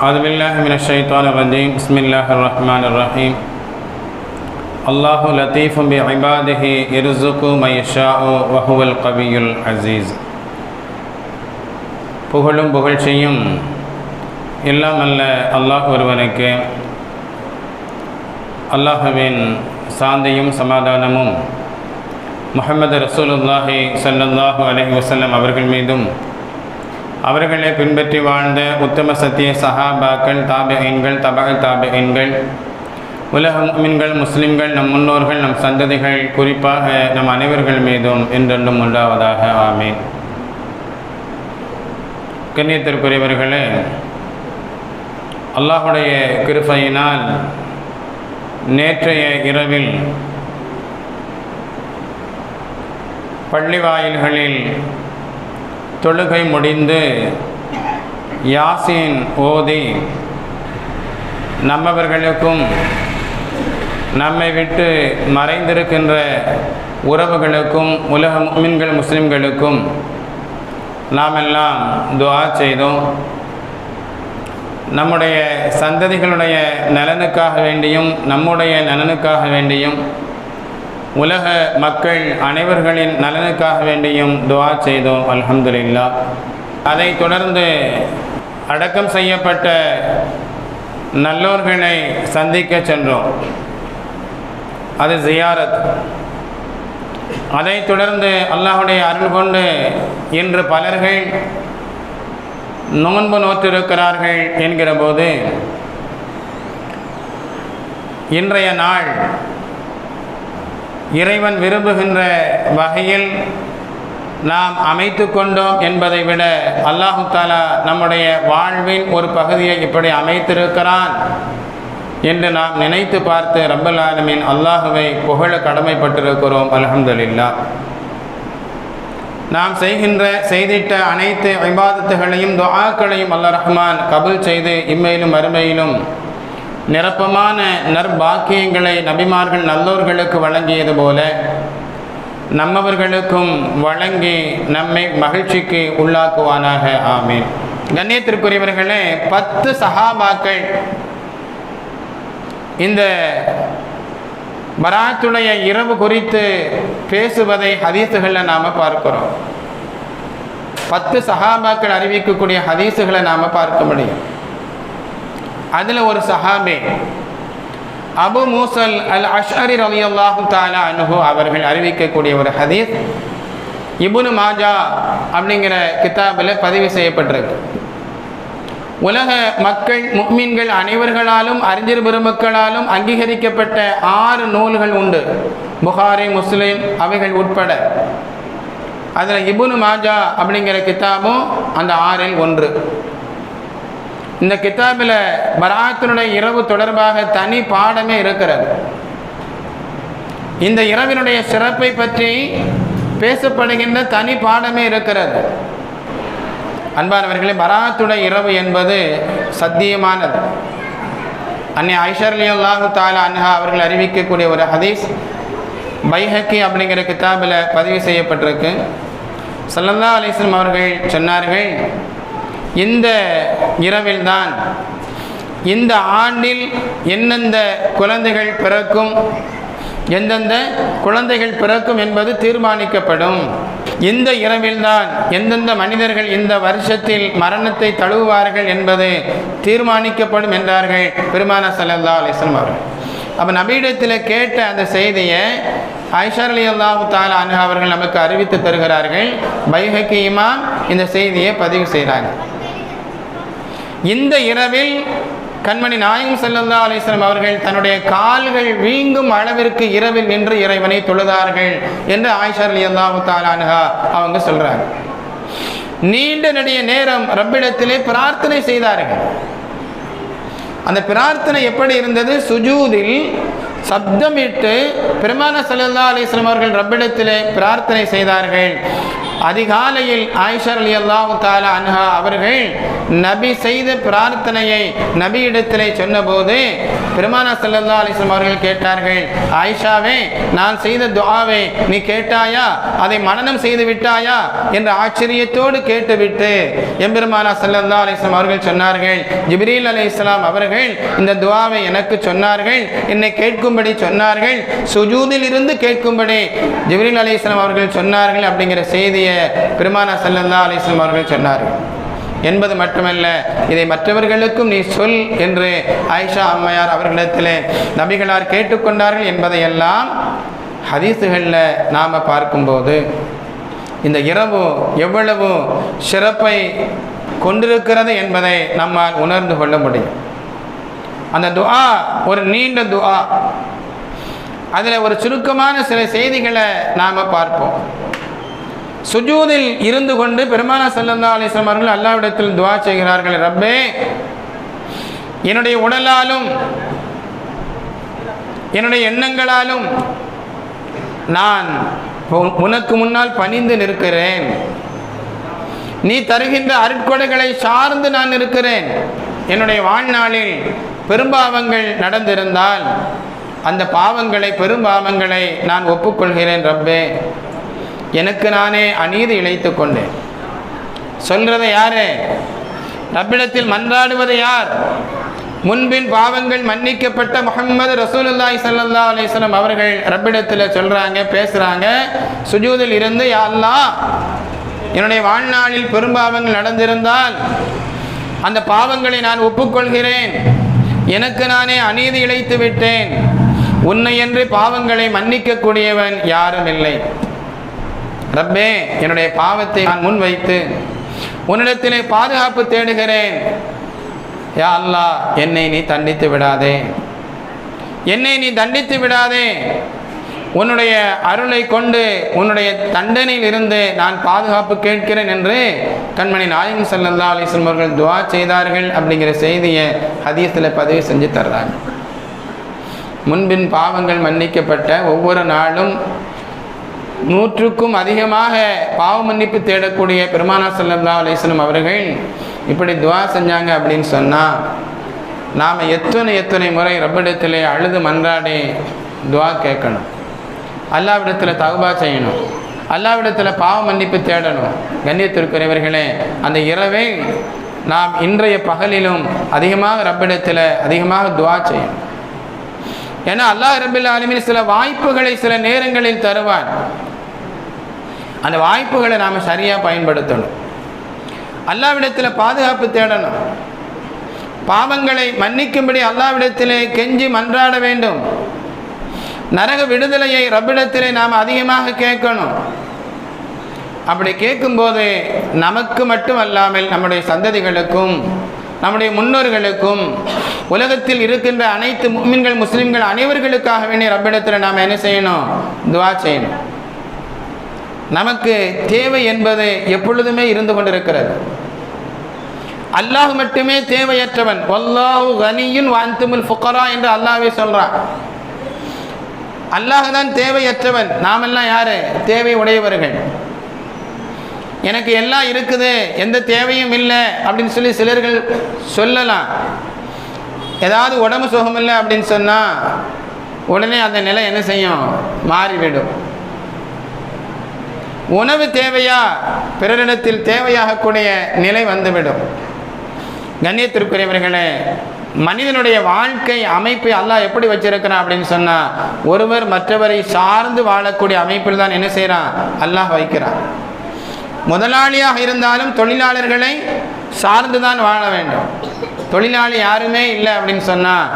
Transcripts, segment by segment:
أعوذ بالله من الشيطان الرجيم بسم الله الرحمن الرحيم الله لطيف بعباده يرزق من يشاء وهو القوي العزيز புகழும் புகழ்ச்சியும் எல்லாம் அல்ல அல்லாஹ் ஒருவனுக்கு அல்லாஹுவின் சாந்தியும் சமாதானமும் முஹம்மது ரசூலுல்லாஹி ஸல்லல்லாஹு அலைஹி வஸல்லம் அவர்கள் மீதும் அவர்களை பின்பற்றி வாழ்ந்த உத்தம சத்திய சஹாபாக்கள் தாபியன்கள் தபக தாபியன்கள் உலக மீன்கள் முஸ்லிம்கள் நம் முன்னோர்கள் நம் சந்ததிகள் குறிப்பாக நம் அனைவர்கள் மீதும் என்றென்றும் உண்டாவதாக ஆமேன். கண்ணியத்திற்குரியவர்களே அல்லாஹுடைய கிருபையினால் நேற்றைய இரவில் பள்ளி வாயில்களில் தொழுகை முடிந்து யாசின் ஓதி நம்மவர்களுக்கும் நம்மை விட்டு மறைந்திருக்கின்ற உறவுகளுக்கும் உலக மீன்கள் முஸ்லிம்களுக்கும் நாமெல்லாம் துவா செய்தோம். நம்முடைய சந்ததிகளுடைய நலனுக்காக வேண்டியும் நம்முடைய நலனுக்காக வேண்டியும் உலக மக்கள் அனைவர்களின் நலனுக்காக வேண்டியும் துவா செய்தோம் அல்ஹம்துலில்லா அதை தொடர்ந்து அடக்கம் செய்யப்பட்ட நல்லோர்களை சந்திக்க சென்றோம். அது ஜியாரத். அதைத் தொடர்ந்து அல்லாஹுடைய அருள் கொண்டு இன்று பலர்கள் நோன்பு நோற்றிருக்கிறார்கள் என்கிற போது இன்றைய நாள் இறைவன் விரும்புகின்ற வகையில் நாம் அமைத்து கொண்டோம் என்பதை விட அல்லாஹு தாலா நம்முடைய வாழ்வின் ஒரு பகுதியை இப்படி அமைத்திருக்கிறான் என்று நாம் நினைத்து பார்த்து ரப்பல் ஆலமின் அல்லாஹுவை புகழ கடமைப்பட்டிருக்கிறோம். அலமதுல்லா நாம் செய்கின்ற செய்திட்ட அனைத்து விவாதத்துகளையும் துஆக்களையும் அல்ல ரஹ்மான் கபுல் செய்து இம்மையிலும் அருமையிலும் நிரப்பமான நற்பாக்கியங்களை நபிமார்கள் நல்லோர்களுக்கு வழங்கியது போல நம்மவர்களுக்கும் வழங்கி நம்மை மகிழ்ச்சிக்கு உள்ளாக்குவானாக. ஆமீன். கண்ணியத்திற்குரியவர்களே பத்து சஹாபாக்கள் இந்த பராத்துடைய இரவு குறித்து பேசுவதை ஹதீஸுகளில் நாம் பார்க்கிறோம். பத்து சஹாபாக்கள் அறிவிக்கக்கூடிய ஹதீஸுகளை நாம் பார்க்க முடியும். அதில் ஒரு சஹாபே அபு மூசல் அல் அஷ்அரி ரலி அல்லாஹு தாலா அனுகு அவர்கள் அறிவிக்கக்கூடிய ஒரு ஹதீஸ் இபுனு மாஜா அப்படிங்கிற கிதாபில் பதிவு செய்யப்பட்டிருக்கு. உலக மக்கள் முக்மீன்கள் அனைவர்களாலும் அறிஞர் பெருமக்களாலும் அங்கீகரிக்கப்பட்ட ஆறு நூல்கள் உண்டு. புகாரி முஸ்லீம் அவைகள் உட்பட. அதில் இபுனு மாஜா அப்படிங்கிற கிதாபும் அந்த ஆறில் ஒன்று. இந்த கித்தாபில் பராத்தினுடைய இரவு தொடர்பாக தனி பாடமே இருக்கிறது. இந்த இரவினுடைய சிறப்பை பற்றி பேசப்படுகின்ற தனி பாடமே இருக்கிறது. அன்பானவர்களே பராத்துடைய இரவு என்பது சத்தியமானது. அன்னை ஐஷர்லி அல்லாஹு தாலா அன்ஹா அவர்கள் அறிவிக்கக்கூடிய ஒரு ஹதீஸ் பைஹக்கி அப்படிங்கிற கித்தாபில் பதிவு செய்யப்பட்டிருக்கு. சல்லல்லா அலிஸ்லம் அவர்கள் சொன்னார்கள் இந்த இரவில்தான். இந்த ஆண்டில் எந்தெந்த குழந்தைகள் பிறக்கும்? எந்தெந்த குழந்தைகள் பிறக்கும் என்பது தீர்மானிக்கப்படும். இந்த இரவில்தான் எந்தெந்த மனிதர்கள் இந்த வருஷத்தில் மரணத்தை தழுவுவார்கள் என்பது தீர்மானிக்கப்படும் என்றார்கள் பெருமான சல்லல்லா அலிஸ்லம் அவர்கள். அப்போ நபீடத்தில் கேட்ட அந்த செய்தியை ஐஷார் அலி அல்லாஹு தாலா அனு அவர்கள் நமக்கு அறிவித்து தருகிறார்கள். பைஹக்கி இமாம் இந்த செய்தியை பதிவு செய்கிறாங்க. இந்த இரவில் கண்மணி நாயகம் சல்லல்லா அலிஸ்லாம் அவர்கள் தன்னுடைய கால்கள் வீங்கும் அளவிற்கு இரவில் நின்று இறைவனை தொழுதார்கள் என்று ஆயிஷா அலி அல்லாஹு தாலானுகா அவங்க சொல்றாங்க. நீண்ட நடிக நேரம் ரப்பிடத்திலே பிரார்த்தனை செய்தார்கள். அந்த பிரார்த்தனை எப்படி இருந்தது? சுஜூதில் சப்தமிட்டு பெருமான சல்லா அலிஸ்லாம் அவர்கள் ரப்பிடத்திலே பிரார்த்தனை செய்தார்கள். அதிகாலையில் ஆயிஷர் அலி அல்லாஹு தாலா அன்ஹா அவர்கள் நபி செய்த பிரார்த்தனையை நபியிடத்திலே சொன்னபோது பெருமானா சல்லல்லா அலிஸ்லாம் அவர்கள் கேட்டார்கள் ஆயிஷாவே நான் செய்த துவாவை நீ கேட்டாயா? அதை மனநம் செய்து விட்டாயா? என்ற ஆச்சரியத்தோடு கேட்டுவிட்டு எம்பெருமானா சல்லல்லா அலிஸ்லாம் அவர்கள் சொன்னார்கள் ஜிப்ரீல் அலி இஸ்லாம் அவர்கள் இந்த துவாவை எனக்கு சொன்னார்கள். என்னை கேட்கும் கேட்கும்படி சொன்னார்கள். சுஜூதில் இருந்து கேட்கும்படி ஜிப்ரீல் அலி இஸ்லாம் அவர்கள் சொன்னார்கள் அப்படிங்கிற செய்தியை பெருமானா சல்லல்லா அலிஸ்லாம் அவர்கள் சொன்னார்கள். என்பது மட்டுமல்ல இதை மற்றவர்களுக்கும் நீ சொல் என்று ஆயிஷா அம்மையார் அவர்களிடத்தில் நபிகளார் கேட்டுக்கொண்டார்கள் என்பதையெல்லாம் ஹதீஸுகளில் நாம் பார்க்கும்போது இந்த இரவு எவ்வளவு சிறப்பை கொண்டிருக்கிறது என்பதை நம்மால் உணர்ந்து கொள்ள முடியும். அந்த துஆ ஒரு நீண்ட துஆ. அதில் ஒரு சுருக்கமான சில செய்திகளை நாம் பார்ப்போம். சுஜூதில் இருந்து கொண்டு பெருமானா செல்லந்தா அலிஸ்லாம் அவர்கள் அல்லாவிடத்தில் துவா செய்கிறார்கள். ரப்பே என்னுடைய உடலாலும் என்னுடைய எண்ணங்களாலும் நான் உ- உனக்கு முன்னால் பணிந்து நிற்கிறேன். நீ தருகின்ற அருட்கொடைகளை சார்ந்து நான் இருக்கிறேன் என்னுடைய வாழ்நாளில் பெரும்பாவங்கள் நடந்திருந்தால் அந்த பாவங்களை பெரும்பாவங்களை நான் ஒப்புக்கொள்கிறேன் ரப்பே. எனக்கு நானே அநீதி இழைத்து கொண்டேன். சொல்றதை யாரு? ரப்பிடத்தில் மன்றாடுவது யார்? முன்பின் பாவங்கள் மன்னிக்கப்பட்ட முகமது ரசூலுல்லாய் சல்லா அலைஹி அவர்கள் ரப்பிடத்தில் சொல்கிறாங்க பேசுகிறாங்க சுஜூதில் இருந்து யா அல்லாஹ் என்னுடைய வாழ்நாளில் பெரும்பாவங்கள் நடந்திருந்தால் அந்த பாவங்களை நான் ஒப்புக்கொள்கிறேன். எனக்கு நானே அநீதி இழைத்து விட்டேன். உன்னை என்று பாவங்களை மன்னிக்கக்கூடியவன் யாரும் இல்லை. ரப்பே என்னுடைய பாவத்தை நான் முன்வைத்து உன்னிடத்திலே பாதுகாப்பு தேடுகிறேன். யா அல்லாஹ் என்னை நீ தண்டித்து விடாதே. என்னை நீ தண்டித்து விடாதே. உன்னுடைய அருளை கொண்டு உன்னுடைய தண்டனையில் இருந்து நான் பாதுகாப்பு கேட்கிறேன் என்று கண்மணி நாயகம் ஸல்லல்லாஹு அலிஸ்லம் அவர்கள் துவா செய்தார்கள் அப்படிங்கிற செய்தியை ஹதீஸில் பதிவு செஞ்சு தர்றாங்க. முன்பின் பாவங்கள் மன்னிக்கப்பட்ட ஒவ்வொரு நாளும் நூற்றுக்கும் அதிகமாக பாவ மன்னிப்பு தேடக்கூடிய பெருமானா ஸல்லல்லாஹு அலிஸ்லம் அவர்கள் இப்படி துவா செஞ்சாங்க அப்படின்னு சொன்னால் நாம் எத்தனை எத்தனை முறை ரப்பிடத்திலே அழுது மன்றாடி துவா கேட்கணும். அல்லாவிடத்தில் தகுபா செய்யணும். அல்லாவிடத்தில் பாவ மன்னிப்பு தேடணும். கண்ணியத்திற்குரியவர்களே அந்த இரவை நாம் இன்றைய பகலிலும் அதிகமாக ரப்பிடத்தில் அதிகமாக துவா செய்யணும். ஏன்னா அல்லாஹ் ரபில் ஆலமின் சில வாய்ப்புகளை சில நேரங்களில் தருவான் அந்த வாய்ப்புகளை நாம் சரியாக பயன்படுத்தணும். அல்லாவிடத்தில் பாதுகாப்பு தேடணும். பாவங்களை மன்னிக்கும்படி அல்லாவிடத்திலே கெஞ்சி மன்றாட வேண்டும். நரக விடுதலையை ரப்பிடத்திலே நாம் அதிகமாக கேட்கணும். அப்படி கேட்கும்போது நமக்கு மட்டும் அல்லாமல் நம்முடைய சந்ததிகளுக்கும் நம்முடைய முன்னோர்களுக்கும் உலகத்தில் இருக்கின்ற அனைத்து மும்மின்கள் முஸ்லீம்கள் அனைவர்களுக்காக வேண்டிய ரப்பிடத்தில் நாம் என்ன செய்யணும்? துவா செய்யணும். நமக்கு தேவை என்பது எப்பொழுதுமே இருந்து கொண்டிருக்கிறது. அல்லாஹ் மட்டுமே தேவையற்றவன். வல்லாஹு கனியுன் வாந்துமுல் ஃபுக்கரா என்று அல்லாஹ்வே சொல்றான். அல்லாஹ் தான் தேவையற்றவன். நாமெல்லாம் யாரு? தேவை உடையவர்கள். எனக்கு எல்லாம் இருக்குது எந்த தேவையும் இல்லை அப்படின்னு சொல்லி சிலர்கள் சொல்லலாம். ஏதாவது உடம்பு சுகம் இல்லை அப்படின்னு சொன்னால் உடனே அந்த நிலை என்ன செய்யும்? மாறிவிடும். உணவு தேவையா? பிறரிடத்தில் தேவையாகக்கூடிய நிலை வந்துவிடும். கண்ணியத்திற்குரியவர்களே மனிதனுடைய வாழ்க்கை அமைப்பை அல்லாஹ் எப்படி வச்சிருக்கிறான் அப்படின்னு சொன்னால் ஒருவர் மற்றவரை சார்ந்து வாழக்கூடிய அமைப்பில் தான் என்ன செய்கிறான் அல்லாஹ் வைக்கிறான். முதலாளியாக இருந்தாலும் தொழிலாளர்களை சார்ந்து தான் வாழ வேண்டும். தொழிலாளி யாருமே இல்லை அப்படின்னு சொன்னால்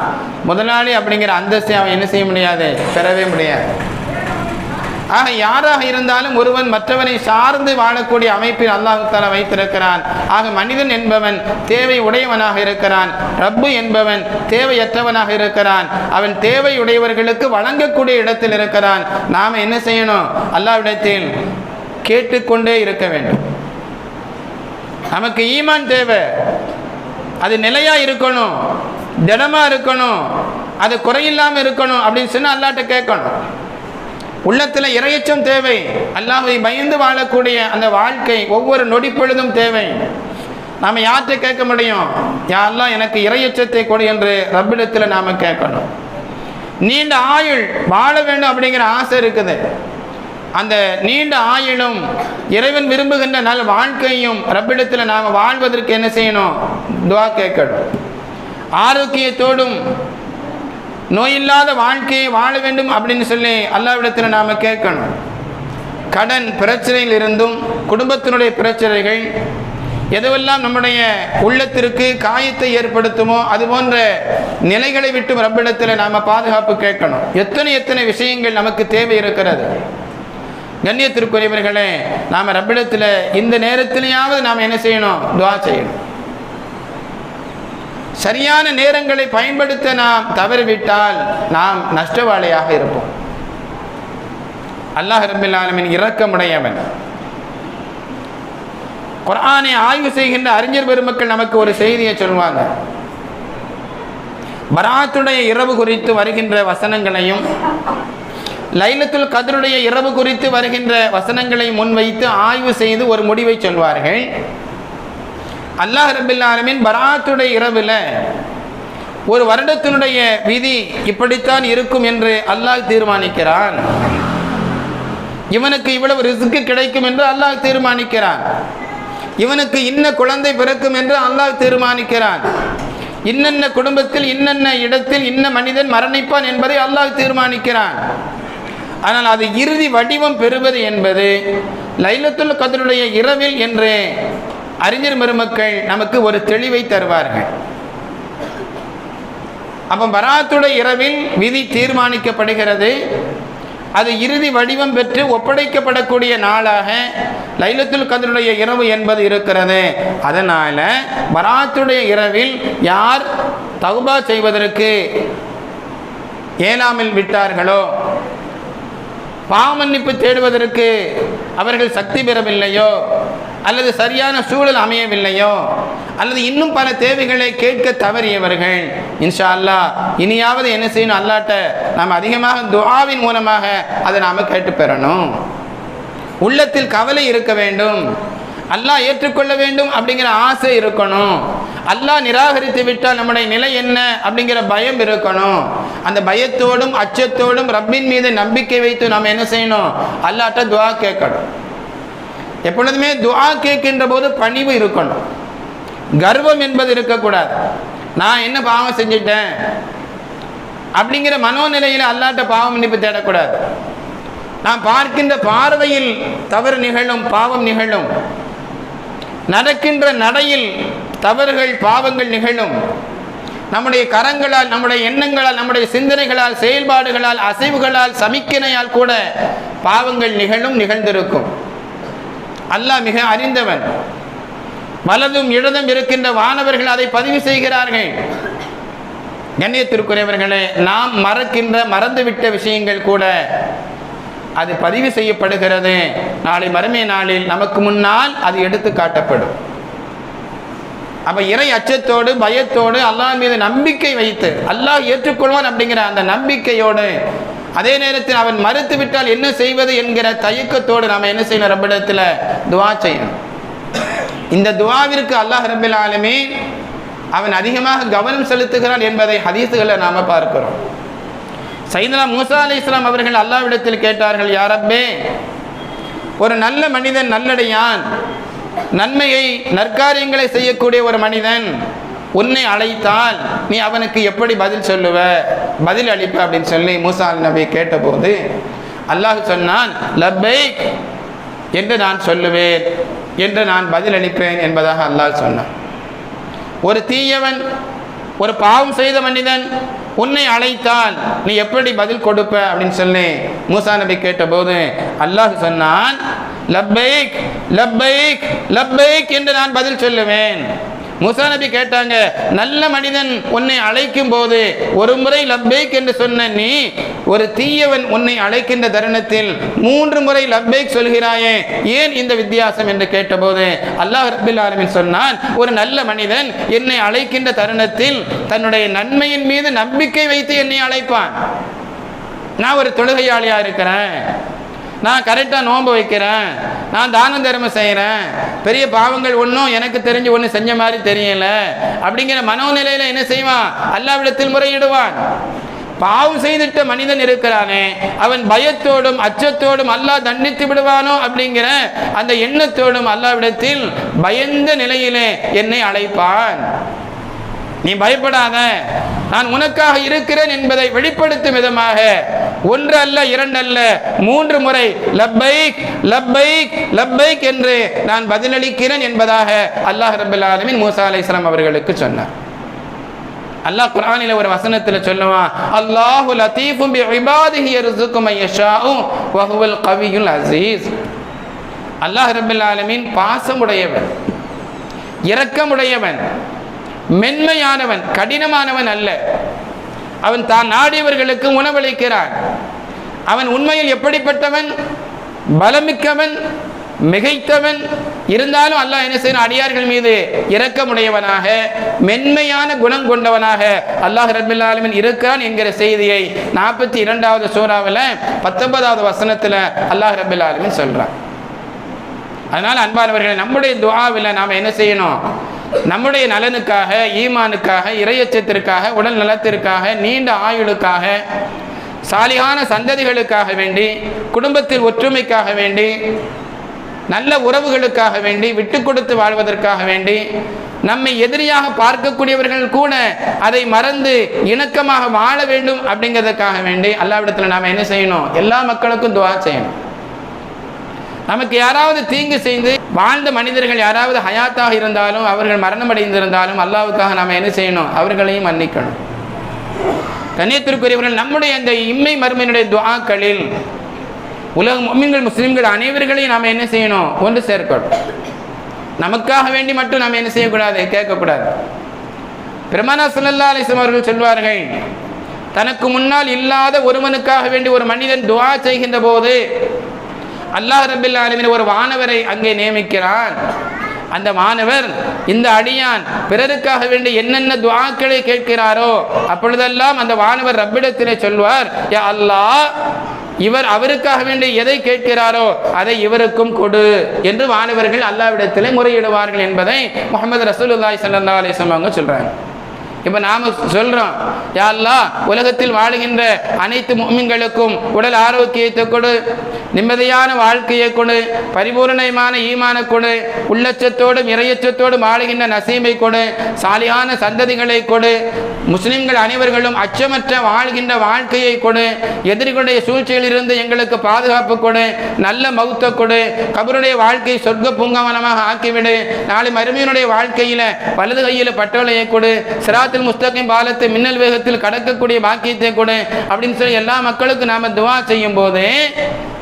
முதலாளி அப்படிங்கிற அந்தஸ்தை அவன் என்ன செய்ய முடியாது? பெறவே முடியாது. ஆக யாராக இருந்தாலும் ஒருவன் மற்றவனை சார்ந்து வாழக்கூடிய அமைப்பில் அல்லாஹு தாலா வைத்திருக்கிறான். ஆக மனிதன் என்பவன் தேவை உடையவனாக இருக்கிறான். ரப்பு என்பவன் தேவையற்றவனாக இருக்கிறான். அவன் தேவை உடையவர்களுக்கு வழங்கக்கூடிய இடத்தில் இருக்கிறான். நாம் என்ன செய்யணும்? அல்லாவிடத்தில் கேட்டுக்கொண்டே இருக்க வேண்டும். நமக்கு ஈமான் தேவை. அது நிலையா இருக்கணும்? திடமா இருக்கணும்? அது குறையில்லாமல் இருக்கணும் அப்படின்னு சொன்னால் அல்லாட்ட கேட்கணும். உள்ளத்தில் இரையச்சம் தேவை. அல்லாவை பயந்து வாழக்கூடிய அந்த வாழ்க்கை ஒவ்வொரு நொடி பொழுதும் தேவை. நாம் யார்கிட்ட கேட்க முடியும்? யாரெல்லாம் எனக்கு இரையச்சத்தை கொடு என்று ரப்பிடத்தில் நாம் கேட்கணும். நீண்ட ஆயுள் வாழ வேண்டும் அப்படிங்கிற ஆசை இருக்குது. அந்த நீண்ட ஆயுளும் இறைவன் விரும்புகின்ற நல் வாழ்க்கையும் ரப்பிடத்தில் நாம் வாழ்வதற்கு என்ன செய்யணும்? துவா கேட்கணும். ஆரோக்கியத்தோடும் நோயில்லாத வாழ்க்கையை வாழ வேண்டும் அப்படின்னு சொல்லி அல்லாவிடத்தில் நாம் கேட்கணும். கடன் பிரச்சனையில் இருந்தும் குடும்பத்தினுடைய பிரச்சனைகள் எதுவெல்லாம் நம்முடைய உள்ளத்திற்கு காயத்தை ஏற்படுத்துமோ அது போன்ற நிலைகளை விட்டு ரப்பிடத்தில் நாம் பாதுகாப்பு கேட்கணும். எத்தனை எத்தனை விஷயங்கள் நமக்கு தேவை இருக்கிறது? கண்ணியத்திற்குரியவர்களே நாம் ரப்பிடத்தில் இந்த நேரத்திலேயாவது நாம் என்ன செய்யணும்? துவா செய்யணும். சரியான நேரங்களை பயன்படுத்த நாம் தவறிவிட்டால் நாம் நஷ்டவாளியாக இருப்போம். அல்லாஹ் ரபில் இரக்கமுடையவன். குர்ஆனை ஆய்வு செய்கின்ற அறிஞர் பெருமக்கள் நமக்கு ஒரு செய்தியை சொல்வாங்க. பராத்துடைய இரவு குறித்து வருகின்ற வசனங்களையும் லைலத்துல் கதருடைய இரவு குறித்து வருகின்ற வசனங்களை முன்வைத்து ஆய்வு செய்து ஒரு முடிவை சொல்வார்கள். அல்லாஹ் ரபில்லாலமின் பராத்துடைய இரவில் ஒரு வருடத்தினுடைய விதி இப்படித்தான் இருக்கும் என்று அல்லாஹ் தீர்மானிக்கிறான். இவனுக்கு இவ்வளவு ரிஸ்க்கு கிடைக்கும் என்று அல்லாஹ் தீர்மானிக்கிறான். இவனுக்கு இன்ன குழந்தை பிறக்கும் என்று அல்லாஹ் தீர்மானிக்கிறான். இன்னென்ன குடும்பத்தில் இன்னென்ன இடத்தில் இன்ன மனிதன் மரணிப்பான் என்பதை அல்லாஹ் தீர்மானிக்கிறான். ஆனால் அது இறுதி வடிவம் பெறுவது என்பது லைலத்துல் கதருடைய இரவில் என்று அறிஞர் பெருமக்கள் நமக்கு ஒரு தெளிவை தருவார்கள். அப்போ பராத்துடைய இரவில் விதி தீர்மானிக்கப்படுகிறது. அது இறுதி வடிவம் பெற்று ஒப்படைக்கப்படக்கூடிய நாளாக லைலத்துல் கதருடைய இரவு என்பது இருக்கிறது. அதனால் பராத்துடைய இரவில் யார் தகுபா செய்வதற்கு ஏனாமில் விட்டார்களோ பாவமன்னிப்பு தேடுவதற்கு அவர்கள் சக்தி பெறவில்லையோ அல்லது சரியான சூழல் அமையவில்லையோ? அல்லது இன்னும் பல தேவைகளை கேட்க தவறியவர்கள். இன்ஷா அல்லாஹ் இனியாவது என்ன செய்யணும்? அல்லாட்ட நாம் அதிகமாக துவாவின் மூலமாக அதை நாம் கேட்டு பெறணும். உள்ளத்தில் கவலை இருக்க வேண்டும். அல்லாஹ் ஏற்றுக்கொள்ள வேண்டும் அப்படிங்கிற ஆசை இருக்கணும். அல்லாஹ் நிராகரித்து விட்டால் நம்முடைய நிலை என்ன அப்படிங்கிற பயம் இருக்கணும். அந்த பயத்தோடும் அச்சத்தோடும் ரப்பின் மீது நம்பிக்கை வைத்து நாம் என்ன செய்யணும்? அல்லாட்ட துவா கேட்கணும். எப்பொழுதுமே துவா கேட்கின்ற போது பணிவு இருக்கணும். கர்வம் என்பது இருக்கக்கூடாது. நான் என்ன பாவம் செஞ்சிட்டேன்? அப்படிங்கிற மனோநிலையில் அல்லாட்ட பாவம் மன்னிப்பு தேடக்கூடாது. நான் பார்க்கின்ற பார்வையில் தவறு நிகழும் பாவம் நிகழும். நடக்கின்ற நடையில் தவறுகள் பாவங்கள் நிகழும். நம்முடைய கரங்களால் நம்முடைய எண்ணங்களால் நம்முடைய சிந்தனைகளால் செயல்பாடுகளால் அசைவுகளால் சமிக்கினையால் கூட பாவங்கள் நிகழும் நிகழ்ந்திருக்கும். அல்லாஹ் மிக அறிந்தவன். வலதும் இடதும் இருக்கின்ற வானவர்கள் அதை பதிவு செய்கிறார்கள். கண்ணியத்திற்குரியவர்களே நாம் மறக்கின்ற மறந்துவிட்ட விஷயங்கள் கூட அது பதிவு செய்யப்படுகிறது. நாளை மறுமை நாளில் நமக்கு முன்னால் அது எடுத்து காட்டப்படும். அப்ப இறை அச்சத்தோடு பயத்தோடு அல்லாஹ் மீது நம்பிக்கை வைத்து அல்லாஹ் ஏற்றுக்கொள்வான் அப்படிங்கிற அந்த நம்பிக்கையோடு அதே நேரத்தில் அவன் மறுத்து விட்டால் என்ன செய்வது என்கிற தயக்கத்தோடு நாம் என்ன செய்யணும்? ரப்பிடத்தில் துவா செய்யணும். இந்த துவாவிற்கு அல்லாஹ் ரபில் ஆலமே அவன் அதிகமாக கவனம் செலுத்துகிறான் என்பதை ஹதீஸுகளை நாம பார்க்கிறோம். சைதனா மூசா அலி இஸ்லாம் அவர்கள் அல்லாவிடத்தில் கேட்டார்கள் யாரப்பே ஒரு நல்ல மனிதன் நல்லடையான் நன்மையை நற்காரியங்களை செய்யக்கூடிய ஒரு மனிதன் உன்னை அழைத்தால் நீ அவனுக்கு எப்படி பதில் சொல்லுவ? பதில் அளிப்ப அப்படின்னு சொல்லி மூசா நபி கேட்டபோது அல்லாஹ் சொன்னான் லப்பைக் என்று நான் சொல்லுவேன் என்று நான் பதில் அளிப்பேன் என்பதாக அல்லாஹ் சொன்னான். ஒரு தீயவன் ஒரு பாவம் செய்த மனிதன் உன்னை அழைத்தால் நீ எப்படி பதில் கொடுப்ப? அப்படின்னு சொல்லி மூசா நபி கேட்டபோது அல்லாஹ் சொன்னான் லப்பைக் லப்பைக் லப்பைக் என்று நான் பதில் சொல்லுவேன். முசா நபி கேட்டாங்க நல்ல மனிதன் உன்னை அழைக்கும் போது ஒரு முறை லப்பேக் என்று சொன்ன நீ ஒரு தீயவன் உன்னை அழைக்கின்ற தருணத்தில் மூன்று முறை லப்பேக் சொல்கிறாயே ஏன் இந்த வித்தியாசம்? என்று கேட்டபோது அல்லாஹ் ரபில் ஆலமின் சொன்னான் ஒரு நல்ல மனிதன் என்னை அழைக்கின்ற தருணத்தில் தன்னுடைய நன்மையின் மீது நம்பிக்கை வைத்து என்னை அழைப்பான். நான் ஒரு தொழுகையாளியாக இருக்கிறேன். நான் கரெக்டாக நோன்பு வைக்கிறேன். நான் தானம் தர்மம் செய்கிறேன் பெரிய பாவங்கள் ஒன்றும் எனக்கு தெரிஞ்சு ஒன்றும் செஞ்ச மாதிரி தெரியல. அப்படிங்கிற மனோநிலையில் என்ன செய்வான்? அல்லாவிடத்தில் முறையிடுவான். பாவம் செய்திட்ட மனிதன் இருக்கிறானே அவன் பயத்தோடும் அச்சத்தோடும் அல்லாஹ் தண்டித்து விடுவானோ அப்படிங்கிற அந்த எண்ணத்தோடும் அல்லாவிடத்தில் பயந்த நிலையிலே என்னை அழைப்பான். நீ பயப்படாத. நான் உனக்காக இருக்கிறேன் என்பதை வெளிப்படுத்தும் விதமாக ஒன்று அல்ல இரண்டு அல்ல. மூன்று முறை லப்பைக் லப்பைக் லப்பைக் என்று நான் பதிலளிக்கிறேன் என்பதாக அல்லாஹ் ரபுல் ஆலமின் மூசா அலைஹிஸ்ஸலாம் அவர்களுக்கு சொன்னார். அல்லாஹ் குரானில ஒரு வசனத்தில் சொல்லுவான் அல்லாஹு லத்தீஃபும் பி இபாதிஹி யர்சுகு மை வஹுவல் கவியுல் அஸீஸ். அல்லாஹ் ரப்பல் ஆலமீன் பாசமுடையவன் இரக்கமுடையவன் மென்மையானவன் கடினமானவன் அல்ல. அவன் தான் நாடியவர்களுக்கு உணவளிக்கிறான். அவன் உண்மையில் எப்படிப்பட்டவன்? பலமிக்கவன் மிகைத்தவன் இருந்தாலும் அல்லாஹ் என்ன செய்யணும் அடியார்கள் மீது இரக்கமுடையவனாக மென்மையான குணம் கொண்டவனாக அல்லாஹ் ரபில்லாலுமின் இருக்கான் இருக்கிறான் என்கிற செய்தியை நாற்பத்தி இரண்டாவது சூறாவில் பத்தொன்பதாவது வசனத்தில் அல்லாஹ் ரபில்லாலுமின் சொல்கிறான் அதனால் அன்பானவர்களை நம்முடைய துவாவில் நாம் என்ன செய்யணும்? நம்முடைய நலனுக்காக ஈமானுக்காக இறையச்சத்திற்காக உடல் நலத்திற்காக நீண்ட ஆயுளுக்காக சாலியான சந்ததிகளுக்காக வேண்டி குடும்பத்தில் ஒற்றுமைக்காக வேண்டி நல்ல உறவுகளுக்காக வேண்டி விட்டு கொடுத்து வாழ்வதற்காக வேண்டி நம்மை எதிரியாக பார்க்கக்கூடியவர்கள் கூட அதை மறந்து இணக்கமாக வாழ வேண்டும் அப்படிங்கிறதுக்காக வேண்டி அல்லாவிடத்தில் நாம் என்ன செய்யணும்? எல்லா மக்களுக்கும் துவா செய்யணும். நமக்கு யாராவது தீங்கு செய்து வாழ்ந்த மனிதர்கள் யாராவது ஹயாத்தாக இருந்தாலும் அவர்கள் மரணம் அடைந்திருந்தாலும் அல்லாவுக்காக நாம் என்ன செய்யணும்? அவர்களையும் மன்னிக்கணும். கண்ணியத்திற்குரியவர்கள் நம்முடைய அந்த இம்மை மருமையினுடைய துவாக்களில் உலக மும்மின்கள் முஸ்லிம்கள் அனைவர்களையும் நாம் என்ன செய்யணும்? ஒன்று சேர்க்கணும். நமக்காக வேண்டி மட்டும் நாம் என்ன செய்யக்கூடாது? கேட்கக்கூடாது. பெருமானா சுனல்லா அலிஸ்லாம் அவர்கள் சொல்வார்கள் தனக்கு முன்னால் இல்லாத ஒருவனுக்காக வேண்டி ஒரு மனிதன் துவா செய்கின்ற போது அல்லாஹ் ரபில் ஆலமின் ஒரு வானவரை அங்கே நியமிக்கிறான். அந்த மாணவர் இந்த அடியான் பிறருக்காக வேண்டி என்னென்ன துவாக்களை கேட்கிறாரோ அப்பொழுதெல்லாம் அந்த வானவர் ரப்பிடத்திலே சொல்வார் அல்லாஹ் இவர் அவருக்காக வேண்டி எதை கேட்கிறாரோ அதை இவருக்கும் கொடு என்று வானவர்கள் அல்லாவிடத்திலே முறையிடுவார்கள் என்பதை முகமது ரசூலுல்லாய் சல்லா அலிஸ்லாம் அவங்க சொல்றாங்க. இப்போ நாம் சொல்கிறோம் யாழ்லா உலகத்தில் வாழுகின்ற அனைத்து மும்மின்களுக்கும் உடல் ஆரோக்கியத்தை கொடு நிம்மதியான வாழ்க்கையை கொடு பரிபூர்ணமான ஈமான கொடு உள்ளச்சத்தோடும் இறையச்சத்தோடும் வாழுகின்ற நசீமை கொடு சாலியான சந்ததிகளை கொடு முஸ்லிம்கள் அனைவர்களும் அச்சமற்ற வாழ்கின்ற வாழ்க்கையை கொடு எதிரிகளுடைய சூழ்ச்சியிலிருந்து எங்களுக்கு பாதுகாப்பு கொடு நல்ல மௌத்த கொடு கபருடைய வாழ்க்கை சொர்க்க பூங்கவனமாக ஆக்கிவிடு நாளை மருமையினுடைய வாழ்க்கையில் வலது கையில் பட்டோலையை கொடு சிரா சிராத்தில் முஸ்தகிம் பாலத்தை மின்னல் வேகத்தில் கடக்கக்கூடிய பாக்கியத்தை கொடு அப்படின்னு சொல்லி எல்லா மக்களுக்கும் நாம துவா செய்யும் போது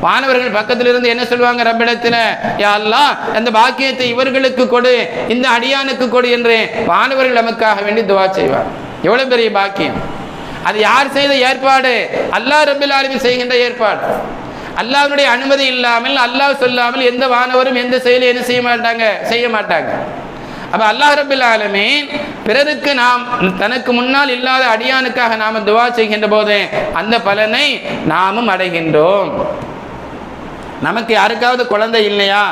மாணவர்கள் பக்கத்தில் இருந்து என்ன சொல்லுவாங்க ரப்பிடத்தில்? யா அல்லாஹ் அந்த பாக்கியத்தை இவர்களுக்கு கொடு இந்த அடியானுக்கு கொடு என்று மாணவர்கள் நமக்காக வேண்டி துவா செய்வார் எவ்வளவு பெரிய பாக்கியம். அது யார் செய்த ஏற்பாடு? அல்லாஹ் ரபில் ஆலமி செய்கின்ற ஏற்பாடு. அல்லாஹ்வுடைய அனுமதி இல்லாமல் அல்லாஹ் சொல்லாமல் எந்த வானவரும் எந்த செயலும் என்ன செய்ய மாட்டாங்க? செய்ய மாட்டாங்க. அப்போ அல்லாஹ் ரபில் ஆலமீன் பிறருக்கு நாம் தனக்கு முன்னால் இல்லாத அடியானுக்காக நாம துவா செய்கின்ற போது அந்த பலனை நாமும் அடைகின்றோம். நமக்கு யாருக்காவது குழந்தை இல்லையா?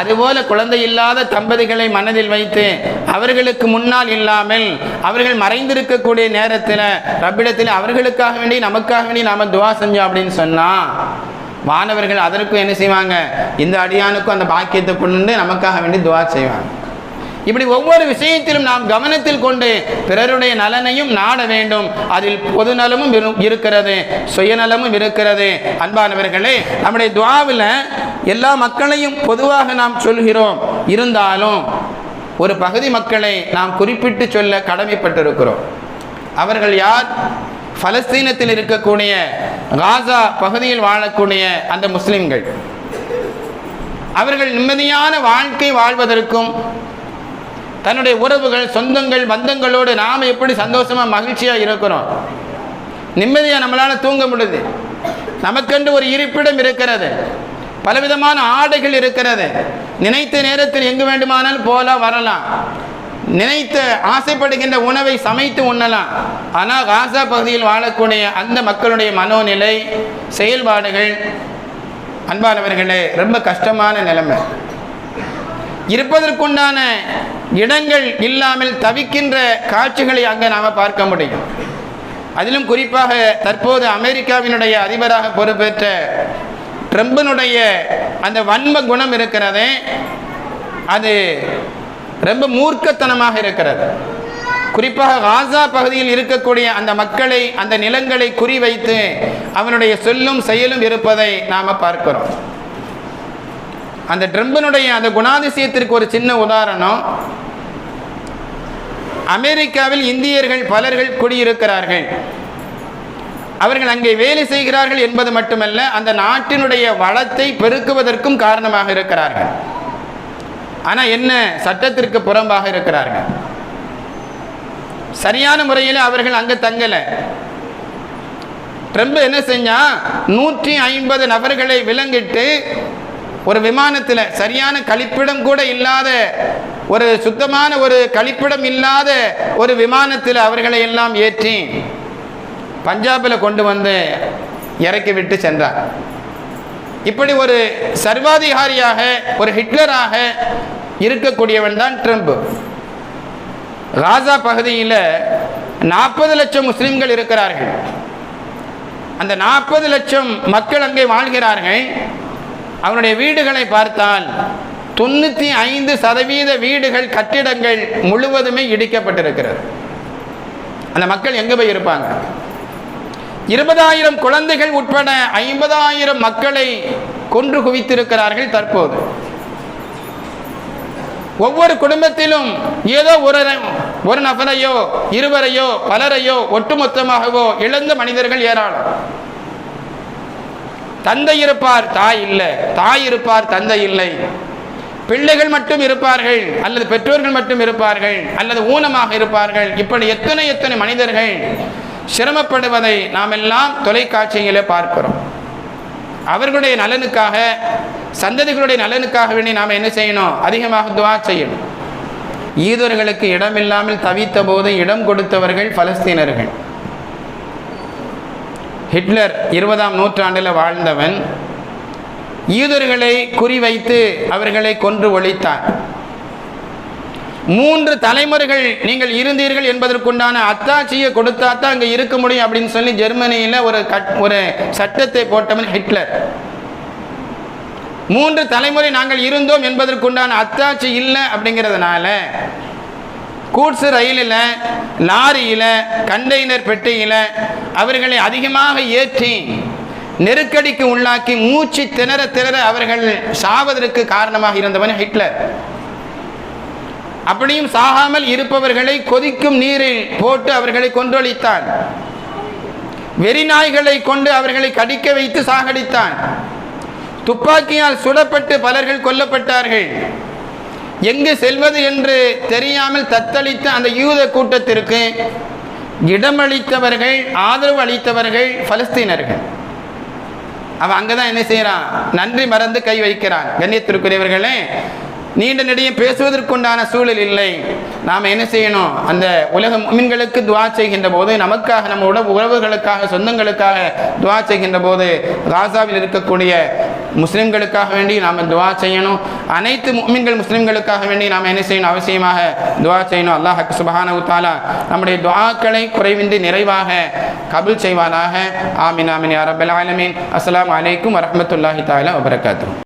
அதுபோல குழந்தை இல்லாத தம்பதிகளை மனதில் வைத்து அவர்களுக்கு முன்னால் இல்லாமல் அவர்கள் மறைந்திருக்கக்கூடிய நேரத்தில் ரப்பிடத்தில் அவர்களுக்காக வேண்டி நமக்காக வேண்டி நாம துவா செஞ்சோம் அப்படின்னு சொன்னால் மாணவர்கள் அதற்கும் என்ன செய்வாங்க? இந்த அடியானுக்கும் அந்த பாக்கியத்தை கொண்டு நமக்காக வேண்டி துவா செய்வாங்க. இப்படி ஒவ்வொரு விஷயத்திலும் நாம் கவனத்தில் கொண்டு பிறருடைய நலனையும் நாட வேண்டும். அதில் பொது நலமும் இரு- இருக்கிறது சுயநலமும் இருக்கிறது. அன்பானவர்களே நம்முடைய துவாவில் எல்லா மக்களையும் பொதுவாக நாம் சொல்கிறோம். இருந்தாலும் ஒரு பகுதி மக்களை நாம் குறிப்பிட்டு சொல்ல கடமைப்பட்டிருக்கிறோம். அவர்கள் யார்? பலஸ்தீனத்தில் இருக்கக்கூடிய காசா பகுதியில் வாழக்கூடிய அந்த முஸ்லிம்கள். அவர்கள் நிம்மதியான வாழ்க்கை வாழ்வதற்கும் தன்னுடைய உறவுகள் சொந்தங்கள் பந்தங்களோடு நாம் எப்படி சந்தோஷமாக மகிழ்ச்சியாக இருக்கிறோம்? நிம்மதியாக நம்மளால் தூங்க முடியுது. நமக்கென்று ஒரு இருப்பிடம் இருக்கிறது. பலவிதமான ஆடைகள் இருக்கிறது. நினைத்த நேரத்தில் எங்கு வேண்டுமானாலும் போகலாம் வரலாம். நினைத்த ஆசைப்படுகின்ற உணவை சமைத்து உண்ணலாம். ஆனால் காசா பகுதியில் வாழக்கூடிய அந்த மக்களுடைய மனோநிலை செயல்பாடுகள் அன்பானவர்களே ரொம்ப கஷ்டமான நிலைமை. இருப்பதற்குண்டான இடங்கள் இல்லாமல் தவிக்கின்ற காட்சிகளை அங்கே நாம் பார்க்க முடியும். அதிலும் குறிப்பாக தற்போது அமெரிக்காவினுடைய அதிபராக பொறுப்பேற்ற ட்ரம்பினுடைய அந்த வன்ம குணம் இருக்கிறதே அது ரொம்ப மூர்க்கத்தனமாக இருக்கிறது. குறிப்பாக காசா பகுதியில் இருக்கக்கூடிய அந்த மக்களை அந்த நிலங்களை குறிவைத்து அவனுடைய சொல்லும் செயலும் இருப்பதை நாம் பார்க்கிறோம். அந்த ட்ரம்பினுடைய அந்த குணாதிசயத்திற்கு ஒரு சின்ன உதாரணம். அமெரிக்காவில் இந்தியர்கள் பலர்கள் குடியிருக்கிறார்கள். அவர்கள் அங்கே வேலை செய்கிறார்கள் என்பது மட்டுமல்ல அந்த நாட்டினுடைய வளத்தை பெருக்குவதற்கும் காரணமாக இருக்கிறார்கள். ஆனால் என்ன சட்டத்திற்கு புறம்பாக இருக்கிறார்கள்? சரியான முறையில் அவர்கள் அங்கே தங்கலை. ட்ரம்ப் என்ன செஞ்சா நூற்றி ஐம்பது நபர்களை விலங்கிட்டு ஒரு விமானத்தில் சரியான கழிப்பிடம் கூட இல்லாத ஒரு சுத்தமான ஒரு கழிப்பிடம் இல்லாத ஒரு விமானத்தில் அவர்களை எல்லாம் ஏற்றி பஞ்சாபில் கொண்டு வந்து இறக்கி விட்டு சென்றார். இப்படி ஒரு சர்வாதிகாரியாக ஒரு ஹிட்லராக இருக்கக்கூடியவன் தான் ட்ரம்ப். காசா பகுதியில் நாற்பது லட்சம் முஸ்லிம்கள் இருக்கிறார்கள். அந்த நாற்பது லட்சம் மக்கள் அங்கே வாழ்கிறார்கள். அவனுடைய வீடுகளை பார்த்தால் தொண்ணூற்றி ஐந்து சதவீத வீடுகள் கட்டிடங்கள் முழுவதுமே இடிக்கப்பட்டிருக்கிறது. அந்த மக்கள் எங்கே போய் இருப்பாங்க? இருபதாயிரம் குழந்தைகள் உட்பட ஐம்பதாயிரம் மக்களை கொன்று குவித்திருக்கிறார்கள் தற்போது. ஒவ்வொரு குடும்பத்திலும் ஏதோ ஒரு ஒரு நபரையோ இருவரையோ பலரையோ ஒட்டுமொத்தமாகவோ இழந்த மனிதர்கள் ஏராளம். தந்தை இருப்பார் தாய் இல்லை. தாய் இருப்பார் தந்தை இல்லை. பிள்ளைகள் மட்டும் இருப்பார்கள் அல்லது பெற்றோர்கள் மட்டும் இருப்பார்கள் அல்லது ஊனமாக இருப்பார்கள். இப்படி எத்தனை எத்தனை மனிதர்கள் சிரமப்படுவதை நாம் எல்லாம் தொலைக்காட்சியிலே பார்க்கிறோம். அவர்களுடைய நலனுக்காக சந்ததிகளுடைய நலனுக்காக வேண்டி நாம் என்ன செய்யணும்? அதிகமாக துவா செய்யணும். ஈதர்களுக்கு இடமில்லாமல் தவித்த போது இடம் கொடுத்தவர்கள் பலஸ்தீனர்கள். ஹிட்லர் இருபதாம் நூற்றாண்டில் வாழ்ந்தவன் யூதர்களை குறிவைத்து அவர்களை கொன்று ஒழித்தான் மூன்று தலைமுறைகள் நீங்கள் இருந்தீர்கள் என்பதற்குண்டான அத்தாட்சியை கொடுத்தா தான் அங்கே இருக்க முடியும் அப்படின்னு சொல்லி ஜெர்மனியில் ஒரு கட் ஒரு சட்டத்தை போட்டவன் ஹிட்லர். மூன்று தலைமுறை நாங்கள் இருந்தோம் என்பதற்குண்டான அத்தாட்சி இல்லை அப்படிங்கிறதுனால கூட்ஸ் ரயிலில் லாரியில் கண்டெய்னர் பெட்டியில் அவர்களை அதிகமாக ஏற்றி நெருக்கடிக்கு உள்ளாக்கி மூச்சு திணற திணற அவர்கள் சாவதற்கு காரணமாக இருந்தவன் ஹிட்லர். அப்படியும் சாகாமல் இருப்பவர்களை கொதிக்கும் நீரில் போட்டு அவர்களை கொன்றொழித்தான். வெறிநாய்களை கொண்டு அவர்களை கடிக்க வைத்து சாகடித்தான். துப்பாக்கியால் சுடப்பட்டு பலர்கள் கொல்லப்பட்டார்கள். எங்கு செல்வது என்று தெரியாமல் தத்தளித்த அந்த யூத கூட்டத்திற்கு இடமளித்தவர்கள் ஆதரவு அளித்தவர்கள் பலஸ்தீனர்கள். அவன் அங்கே தான் என்ன செய்கிறான் நன்றி மறந்து கை வைக்கிறான். கண்ணியத்திற்குரியவர்களே நீண்ட நெடியும் பேசுவதற்குண்டான சூழல் இல்லை. நாம் என்ன செய்யணும்? அந்த உலக மீன்களுக்கு துவா செய்கின்ற போது நமக்காக நம்ம உட உறவுகளுக்காக சொந்தங்களுக்காக துவா செய்கின்ற போது காசாவில் இருக்கக்கூடிய முஸ்லிம்களுக்காக வேண்டி நாம் துவா செய்யணும். அனைத்து மீன்கள் முஸ்லிம்களுக்காக வேண்டி நாம் என்ன செய்யணும்? அவசியமாக துவா செய்யணும். அல்லாஹ் சுபஹான தாலா நம்முடைய துவாக்களை குறைவின்றி நிறைவாக கபுல் செய்வானாக. ஆமின் ஆமின் அரபல் ஆலமின். அஸ்லாம் வலைக்கம் வரமத்துல்லாஹி தாலா வபரகாத்து